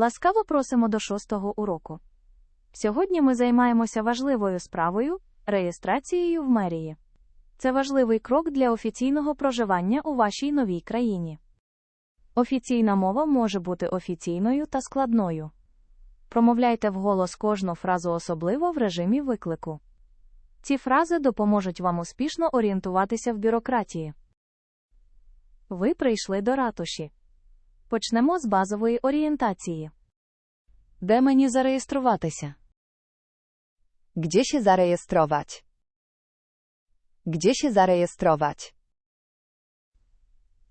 Ласкаво просимо до шостого уроку. Сьогодні ми займаємося важливою справою реєстрацією в мерії. Це важливий крок для офіційного проживання у вашій новій країні. Офіційна мова може бути офіційною та складною. Промовляйте вголос кожну фразу особливо в режимі виклику. Ці фрази допоможуть вам успішно орієнтуватися в бюрократії. Ви прийшли до ратуші. Почнемо з базової орієнтації. Де мені зареєструватися? Gdzie się zarejestrować? Gdzie się zarejestrować?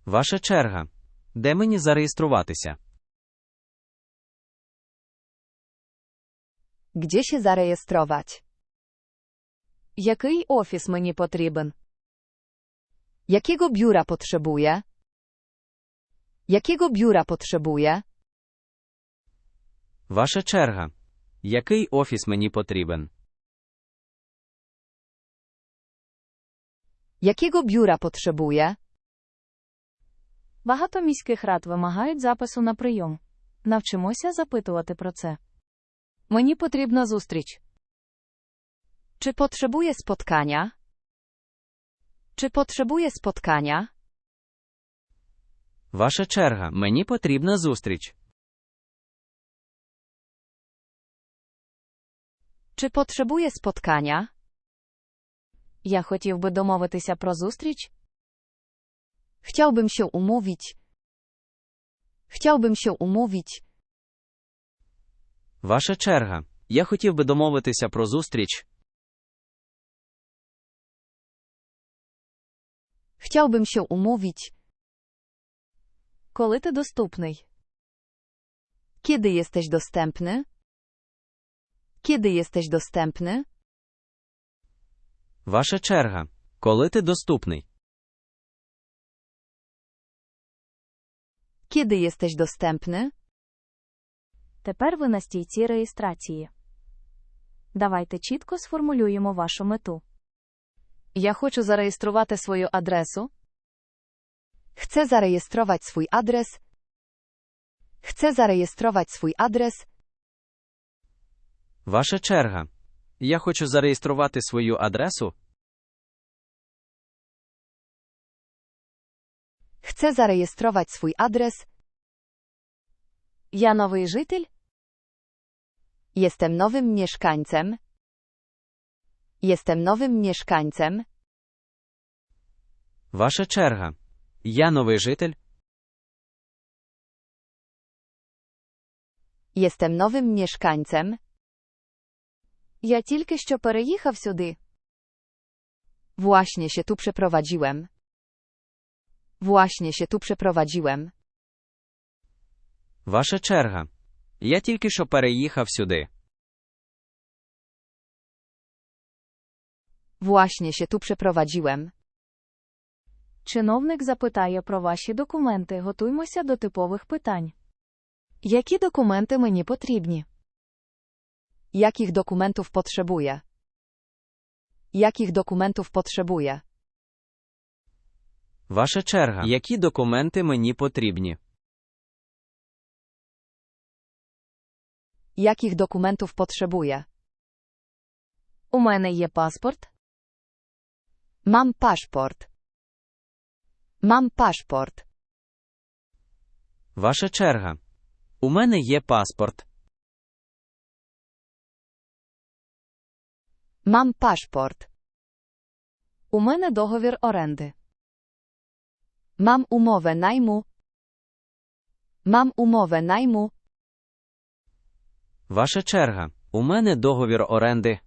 Ваша черга. Де мені зареєструватися? Gdzie się zarejestrować? Який офіс мені потрібен? Jakiego biura potrzebuję? Jakiego biura potrzebuję? Ваша черга. Який офіс мені потрібен? Jakiego biura potrzebuję? Багато міських рад вимагають запису на прийом. Навчимося запитувати про це. Мені потрібна зустріч. Czy potrzebuję spotkania? Czy potrzebuję spotkania? Ваша черга. Мені потрібна зустріч. Czy potrzebuję spotkania? Я хотів би домовитися про зустріч. Chciałbym się umówić. Chciałbym się umówić. Ваша черга. Я хотів би домовитися про зустріч. Chciałbym się umówić. Коли ти доступний? Kiedy jesteś dostępny? Kiedy jesteś dostępny? Ваша черга. Коли ти доступний? Kiedy jesteś dostępny? Тепер ви на стійці реєстрації. Давайте чітко сформулюємо вашу мету. Я хочу зареєструвати свою адресу. Chcę zarejestrować swój adres. Chcę zarejestrować swój adres. Ваша черга. Я хочу зареєструвати свою адресу. Chcę zarejestrować swój adres. Я новий житель. Jestem nowym mieszkańcem. Jestem nowym mieszkańcem. Ваша черга. Я новий житель. Jestem nowym mieszkańcem. Я тільки що переїхав сюди. Właśnie się tu przeprowadziłem. Właśnie się tu przeprowadziłem. Ваша черга. Я тільки що переїхав сюди. Właśnie się tu przeprowadziłem. Чиновник запитає про ваші документи. Готуймося до типових питань. Які документи мені потрібні? Jakich dokumentów potrzebuję? Jakich dokumentów potrzebuję? Ваша черга. Які документи мені потрібні? Jakich dokumentów potrzebuję? У мене є паспорт. Mam paszport. Mam paszport. Ваша черга. У мене є паспорт. Mam paszport. У мене договір оренди. Mam umowę najmu. Mam umowę najmu. Ваша черга. У мене договір оренди.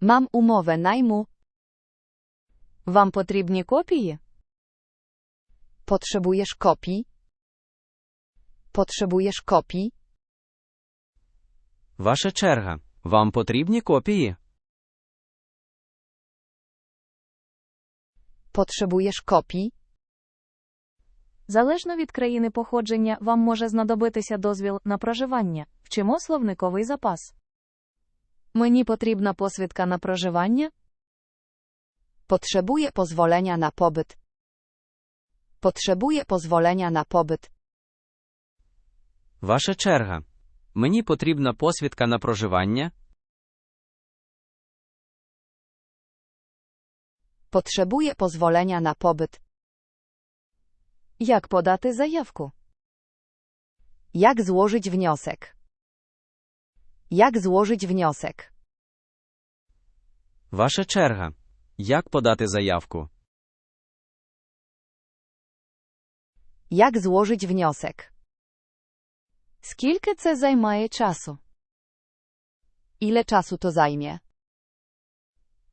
Mam umowę najmu. Вам потрібні копії? Potrzebujesz kopii? Potrzebujesz kopii? Ваша черга. Вам потрібні копії? Potrzebujesz kopii? Залежно від країни походження, вам може знадобитися дозвіл на проживання. Вчимо словниковий запас. Мені потрібна посвідка на проживання. Potrzebuję pozwolenia na pobyt. Potrzebuję pozwolenia na pobyt. Ваша черга. Мені потрібна посвідка на проживання. Potrzebuję pozwolenia na pobyt. Як подати заявку? Jak złożyć wniosek? Jak złożyć wniosek? Ваша черга. Як подати заявку? Jak złożyć wniosek? Скільки це займає часу? Ile czasu to zajmie?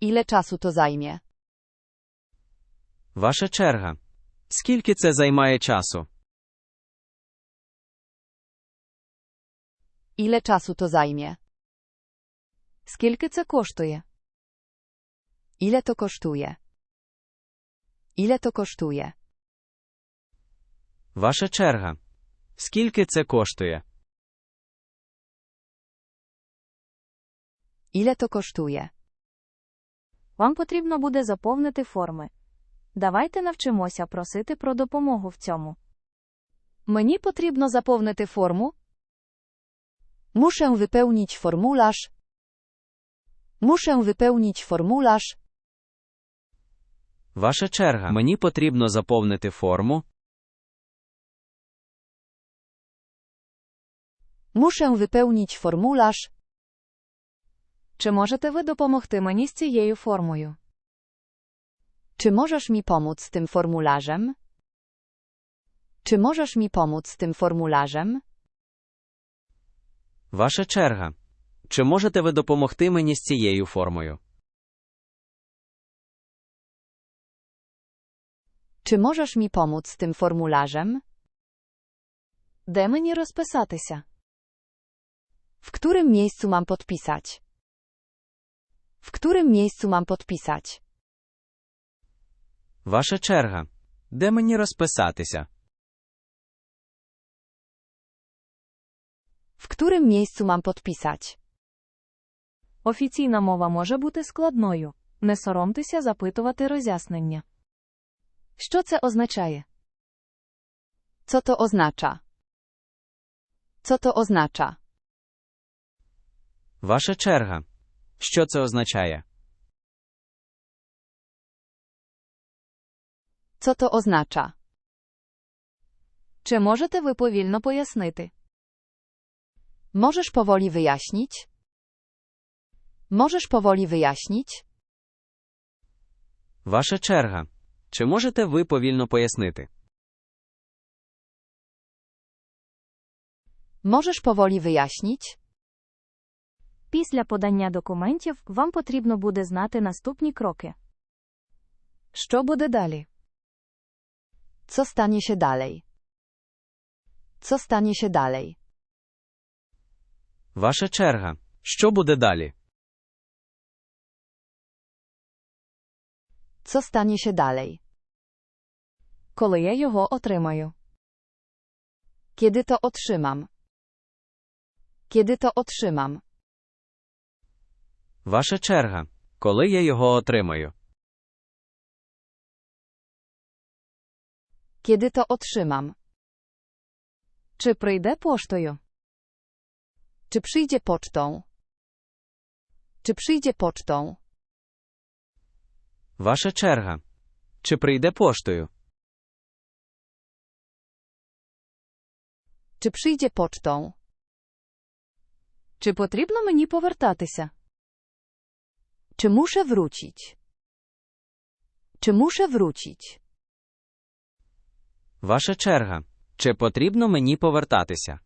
Ile czasu to zajmie? Ваша черга. Скільки це займає часу? Ile czasu to zajmie? Скільки це коштує? Ile to kosztuje? Ile to kosztuje? Ваша черга. Скільки це коштує? Ile to kosztuje? Вам потрібно буде заповнити форми. Давайте навчимося просити про допомогу в цьому. Мені потрібно заповнити форму. Muszę wypełnić formularz. Muszę wypełnić formularz. Ваша черга. Мені потрібно заповнити форму. Muszę wypełnić formularz. Чи можете ви допомогти мені з цією формою? Czy możesz mi pomóc z tym formularzem? Czy możesz mi pomóc z tym formularzem? Ваша черга. Чи можете ви допомогти мені з цією формою? Czy możesz mi pomóc z tym formularzem? Де мені розписатися? W którym miejscu mam podpisać? W którym miejscu mam podpisać? Ваша черга. Де мені розписатися? W którym miejscu mam podpisać? Офіційна мова може бути складною. Не соромтеся запитувати роз'яснення. Що це означає? Co to oznacza? Co to oznacza? Ваша черга. Що це означає? Co to oznacza? Чи можете ви повільно пояснити? Możesz powoli wyjaśnić? Możesz powoli wyjaśnić? Ваша черга. Чи можете ви повільно пояснити? Możesz powoli wyjaśnić? Після подання документів вам потрібно буде знати наступні кроки. Що буде далі? Co stanie się dalej? Co stanie się dalej? Ваша черга. Що буде далі? Co stanie się dalej? Коли я його отримаю? Kiedy to otrzymam? Kiedy to otrzymam? Ваша черга. Коли я його отримаю? Kiedy to otrzymam? Чи прийде поштою? Czy przyjdzie pocztą? Czy przyjdzie pocztą? Ваша черга. Чи прийде поштою? Czy przyjdzie pocztą? Чи потрібно мені повертатися? Czy muszę wrócić? Czy muszę wrócić? Ваша черга. Чи потрібно мені повертатися?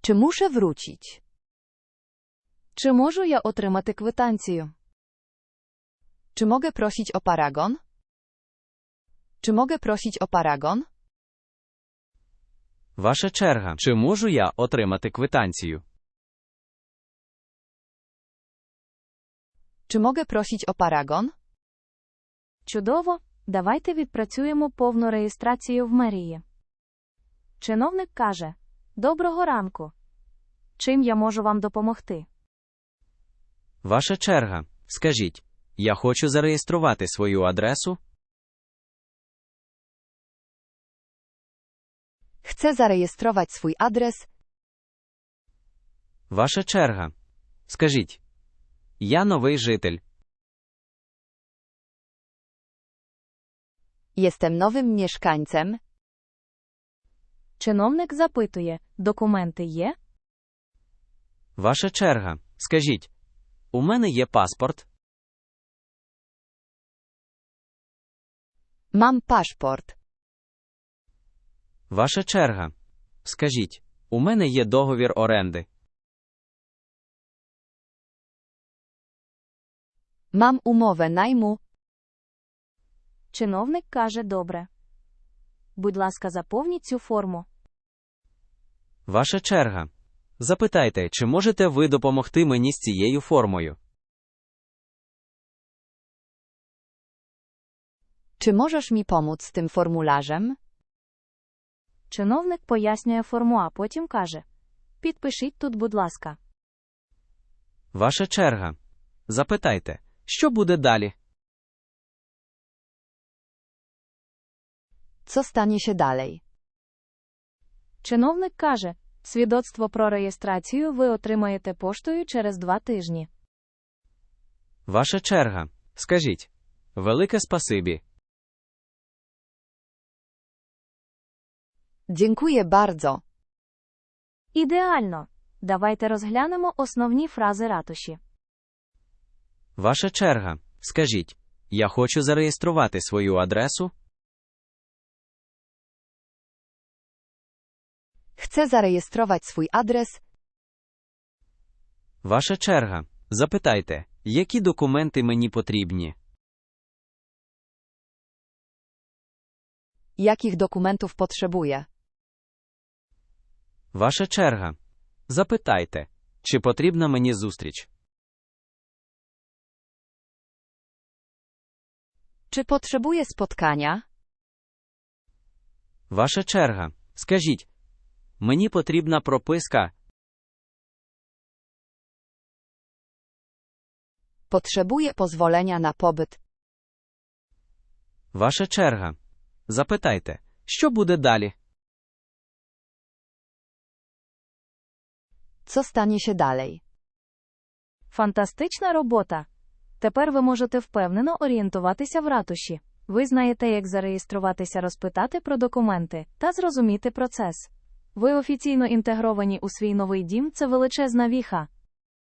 Czy muszę wrócić? Чи можу я отримати квитанцію? Czy mogę prosić o paragon? Czy mogę prosić o paragon? Ваша черга. Чи можу я отримати квитанцію? Czy mogę prosić o paragon? Чудово, давайте відпрацюємо повну реєстрацію в мерії. Чиновник каже: Доброго ранку. Чим я можу вам допомогти? Ваша черга. Скажіть, Я хочу зареєструвати свою адресу. Chcę zarejestrować swój adres. Ваша черга. Скажіть. Я новий житель. Jestem nowym mieszkańcem. Чиновник запитує, документи є? Ваша черга. Скажіть. У мене є паспорт. Mam paszport. Ваша черга. Скажіть. У мене є договір оренди. Mam umowę najmu. Чиновник каже добре. Будь ласка, заповніть цю форму. Ваша черга. Запитайте, чи можете ви допомогти мені з цією формою. Czy możesz mi pomóc z tym formularzem? Чиновник пояснює форму, а потім каже: Підпишіть тут, будь ласка. Ваша черга. Запитайте, що буде далі. Co stanie się dalej? Чиновник каже: Свідоцтво про реєстрацію ви отримаєте поштою через два тижні. Ваша черга. Скажіть. Велике спасибі. Dziękuję bardzo. Ідеально. Давайте розглянемо основні фрази ратуші. Ваша черга. Скажіть. Я хочу зареєструвати свою адресу. Chcę zarejestrować swój adres. Ваша черга. Запитайте, які документи мені потрібні. Jakich dokumentów potrzebuję? Ваша черга. Запитайте, чи потрібна мені зустріч. Czy potrzebuję spotkania? Ваша черга. Скажіть. Мені потрібна прописка. Potrzebuję pozwolenia na pobyt. Ваша черга. Запитайте, що буде далі. Co stanie się dalej? Фантастична робота. Тепер ви можете впевнено орієнтуватися в ратуші. Ви знаєте, як зареєструватися, розпитати про документи та зрозуміти процес. Ви офіційно інтегровані у свій новий дім це величезна віха.